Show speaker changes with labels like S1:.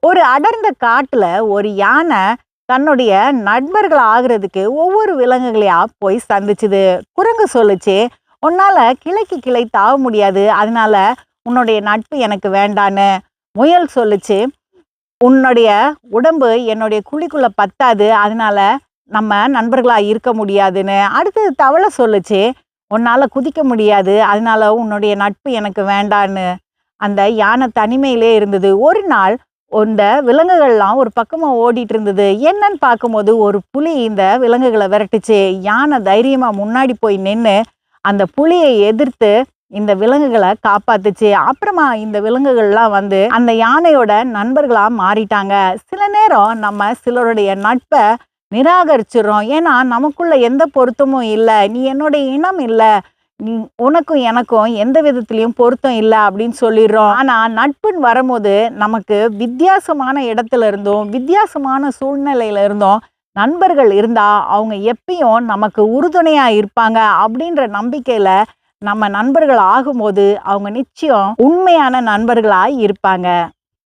S1: ஒரு அடர்ந்த காட்டுல ஒரு யானை தன்னுடைய நண்பர்கள் ஆகிறதுக்கு ஒவ்வொரு விலங்குகளையா போய் சந்திச்சுது. குரங்கு சொல்லுச்சு உன்னால கிளைக்கு கிளை தாவ முடியாது. அதனால உன்னுடைய நட்பு எனக்கு வேண்டான்னு முயல் சொல்லுச்சு. உன்னுடைய உடம்பு என்னுடைய குழிக்குள்ள பத்தாது. அதனால நம்ம நண்பர்களா இருக்க முடியாதுன்னு அடுத்தது தவளை சொல்லுச்சு. உன்னால குதிக்க முடியாது. அதனால உன்னுடைய நட்பு எனக்கு வேண்டான்னு அந்த யானை தனிமையிலே இருந்தது. ஒரு நாள் இந்த விலங்குகள்லாம் ஒரு பக்கமாக ஓடிட்டு இருந்தது என்னன்னு பார்க்கும்போது ஒரு புலி இந்த விலங்குகளை விரட்டுச்சு. யானை தைரியமாக முன்னாடி போய் நின்று அந்த புலியை எதிர்த்து இந்த விலங்குகளை காப்பாத்துச்சு. அப்புறமா இந்த விலங்குகள்லாம் வந்து அந்த யானையோட நண்பர்களாக மாறிட்டாங்க. சில நேரம் நம்ம சிலருடைய நட்பை நிராகரிச்சிடுறோம். ஏன்னா நமக்குள்ள எந்த பொருத்தமும் இல்லை. நீ என்னுடைய இனம் இல்லை. உனக்கும் எனக்கும் எந்த விதத்திலையும் பொருத்தம் இல்லை அப்படின்னு சொல்லிடுறோம். ஆனால் நட்புன்னு வரும்போது நமக்கு வித்தியாசமான இடத்துல இருந்தும் வித்தியாசமான சூழ்நிலையில இருந்தும். நண்பர்கள் இருந்தால் அவங்க எப்பயும் நமக்கு உறுதுணையாக இருப்பாங்க அப்படின்ற நம்பிக்கையில் நம்ம நண்பர்கள் ஆகும்போது அவங்க நிச்சயம் உண்மையான நண்பர்களாக இருப்பாங்க.